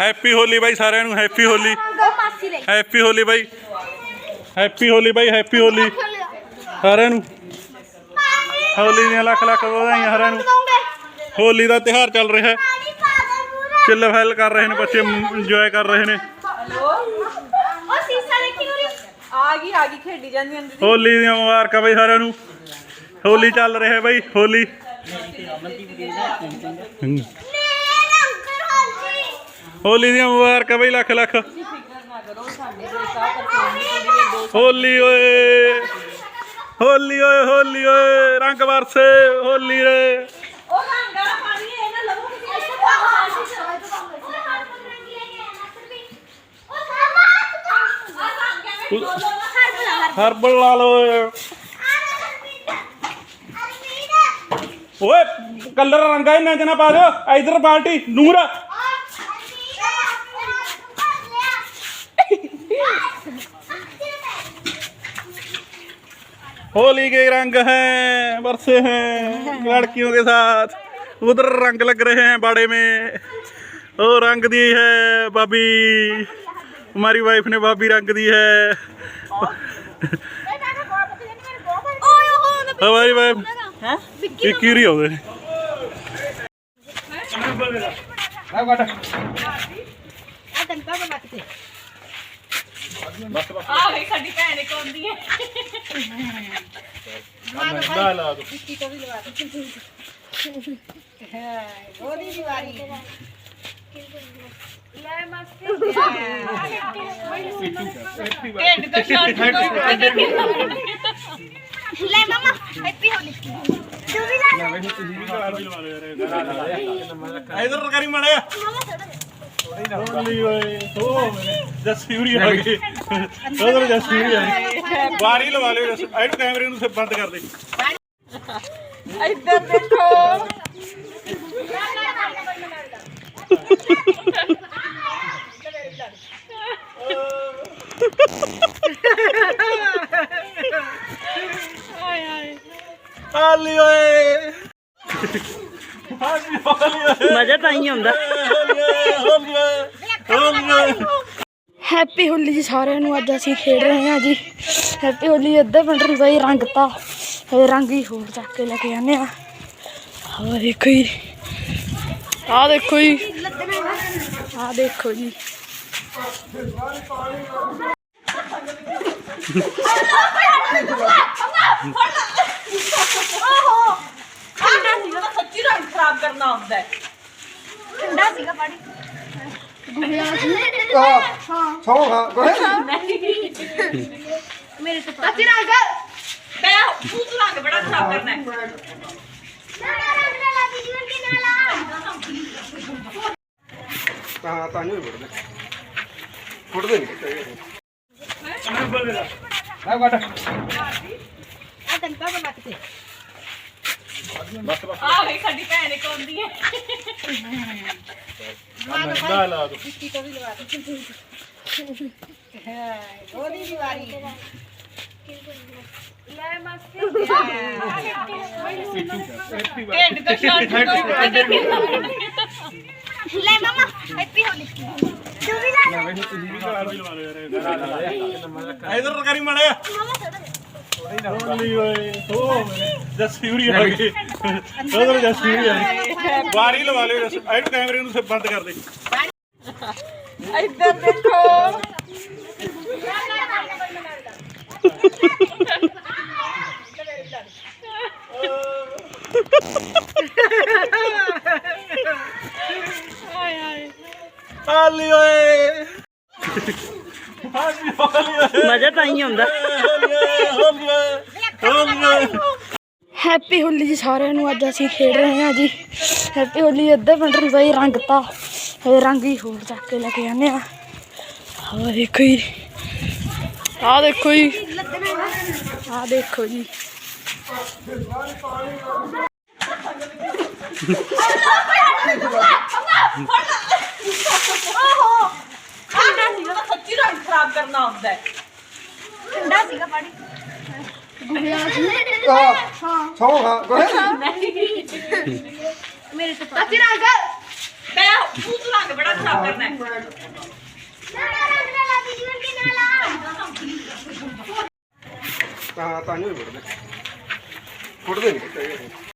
Happy Holi ਬਾਈ ਸਾਰਿਆਂ ਨੂੰ ਹੈਪੀ ਹੋਲੀ ਹੈਪੀ ਹੋਲੀ ਬਾਈ। ਹੈਪੀ ਹੋਲੀ ਬਾਈ ਹੈਪੀ ਹੋਲੀ ਸਾਰਿਆਂ ਨੂੰ। ਹੋਲੀ ਦੀਆਂ ਲੱਖ ਲੱਖ ਵਧਾਈਆਂ ਸਾਰਿਆਂ ਨੂੰ। ਹੋਲੀ ਦਾ ਤਿਉਹਾਰ ਚੱਲ ਰਿਹਾ ਹੈ। ਚਿੱਲ ਫੈਲ ਕਰ ਰਹੇ ਨੇ ਬੱਚੇ ਇੰਜੋਏ ਕਰ ਰਹੇ ਨੇ। ਉਹ ਸੀਸਾ ਦੇਖੀ ਨੂਰੀ ਆ ਗਈ ਆ ਗਈ ਖੇਡੀ ਜਾਂਦੀ ਸੀ। ਹੋਲੀ ਦੀਆਂ ਮੁਬਾਰਕਾਂ ਬਾਈ ਸਾਰਿਆਂ ਨੂੰ। ਹੋਲੀ ਚੱਲ ਰਿਹਾ ਬਾਈ ਹੋਲੀ ਹੋਲੀ ਦੀਆਂ ਮੁਬਾਰਕਾਂ ਬਾਈ, ਲੱਖ ਲੱਖ। ਹੋਲੀ ਓਏ ਹੋਲੀ ਓਏ ਹੋਲੀ ਓਏ, ਰੰਗ ਵਰਸੇ, ਹੋਲੀ ਰੇ। ਹਰਬਲ ਲਾ ਲਓ ਓਏ। ਕਲਰ ਰੰਗਾ ਇਹਨਾਂ ਚ ਪਾ ਦਿਓ। ਇਧਰ ਬਾਲਟੀ ਨੂਰ। होली के रंग हैं बरसे हैं लड़कियों के साथ। उधर रंग लग रहे हैं बाड़े में। ओ रंग दी है भाभी। हमारी वाइफ ने भाभी रंग दी है। हमारी वाइफ बिक्री हो गए। ਆਉਂਦੇ ਨੇ ਆ ਗਈ ਸਾਡੀ ਭੈਣ ਇੱਕ ਆਉਂਦੀ ਹੈ। ਢਿੱਡ ਤੋਂ ਸ਼ਾਟ ਲੈ ਮਮਾ ਹੈਪੀ ਹੋਲੀ ਤੂੰ ਵੀ ਲੈ ਇਧਰ ਕਰੀ ਮੜਿਆ ਹੋਲੀ ਓਏ ਹੋ ਜੱਸੀ ਉਰੀ ਆ ਗਈ। ਉਧਰ ਜੱਸੀ ਉਰੀ ਆ ਗਈ। ਬਾਰੀ ਲਵਾ ਲਿਓ ਜੱਸੀ ਇਹਨੂੰ ਕੈਮਰੇ ਨੂੰ ਸਿਰ ਬੰਦ ਕਰ ਦੇ। ਇੱਧਰ ਦੇਖੋ। ਹਾਲੀ ਓਏ ਹਾਲੀ ਓਏ। ਮਜ਼ਾ ਤਾਂ ਹੀ ਆਉਂਦਾ। ਹੈਪੀ ਹੋਲੀ ਜੀ ਸਾਰਿਆਂ ਨੂੰ, ਅੱਜ ਅਸੀਂ ਖੇਡ ਰਹੇ ਹਾਂ ਜੀ। ਹੈਪੀ ਹੋਲੀ ਅੱਧੇ ਪਿੰਡ ਨੂੰ ਬਈ, ਰੰਗ ਤਾਂ ਰੰਗ ਹੀ ਹੋਰ ਚੱਕ ਕੇ ਲੈ ਕੇ ਆਨੇ ਆ ਆਹ ਦੇਖੋ ਜੀ। ਆਹ ਦੇਖੋ ਜੀ। ਆਹ ਦੇਖੋ ਜੀ। ਠੰਡਾ ਸੀਗਾ ਪਾਣੀ। ਸੌਂ ਖਾ ਗੋਹੇ। ਮੇਰੇ ਤੋਂ ਅੱਛੀ ਰੰਗ ਮੈਂ ਤੂੰ ਰੰਗ ਬੜਾ ਖਰਾਬ ਕਰਨਾ ਹੈ। ਤਾਂ ਤਾਂ ਨਹੀਂ ਵੜਦੇ ਫੁੱਟਦੇ ਨਹੀਂ। ਲੈ ਕੱਟ ਆ ਗਈ ਸਾਡੀ ਭੈਣ ਇੱਕ ਆਉਂਦੀ ਹੈ। ਲਾ ਲਾ ਦੋ। ਢਿੱਡ ਤੋਂ ਸ਼ਾਟ ਲੈ ਮਮਾ। ਹੈਪੀ ਹੋਲੀ ਤੂੰ ਵੀ ਲੈ ਇਧਰ ਕਰੀ ਮੜਿਆ ਹੋਲੀ ਓਏ ਹੋ ਜੱਸੀ ਉਰੀ ਆ ਗਈ। ਉਧਰ ਜੱਸੀ ਉਰੀ ਆ ਗਈ। ਬਾਰੀ ਲਵਾ ਲਿਓ ਜੱਸੀ। ਇਹਨੂੰ ਕੈਮਰੇ ਨੂੰ ਸਿਰ ਬੰਦ ਕਰ ਦੇ। ਇੱਧਰ ਦੇਖੋ। ਹਾਲੀ ਓਏ ਹਾਲੀ ਹੋਲੀ ਓਏ। ਮਜ਼ਾ ਤਾਂ ਹੀ ਆਉਂਦਾ ਹੈਪੀ ਹੋਲੀ ਜੀ ਸਾਰਿਆਂ ਨੂੰ, ਅੱਜ ਅਸੀਂ ਖੇਡ ਰਹੇ ਹਾਂ ਜੀ। ਹੈਪੀ ਹੋਲੀ ਅੱਧੇ ਪਿੰਡ ਨੂੰ ਬਈ ਰੰਗ ਤਾਂ, ਇਹ ਰੰਗ ਹੀ ਹੋਰ ਚੱਕ ਕੇ ਲੈ ਕੇ ਆਨੇ ਆ ਆਹ ਦੇਖੋ ਜੀ। ਆਹ ਦੇਖੋ ਜੀ। ਆਹ ਦੇਖੋ ਜੀ। ਸੱਚੀ ਰੰਗ ਖਰਾਬ ਕਰਨਾ ਆਉਂਦਾ ਹੈ ਠੰਡਾ ਸੀਗਾ ਪਾਣੀ। ਸੌਂ ਖਾ ਗੋਹੇ ਮੇਰੇ ਤੋਂ ਅੱਛੀ ਰੰਗ ਮੈਂ ਤੂੰ ਤੂੰ ਰੰਗ ਬੜਾ ਖਰਾਬ ਕਰਨਾ ਹੈ। ਨਾ ਨਾ ਰੰਗ ਨਾ ਲਾ ਦੀਦੀ ਵਰਗੀ ਨਾ ਲਾ ਤਾਂ ਤਾਂ ਨਹੀਂ ਵੜਦੇ ਫੁੱਟਦੇ ਨਹੀਂ।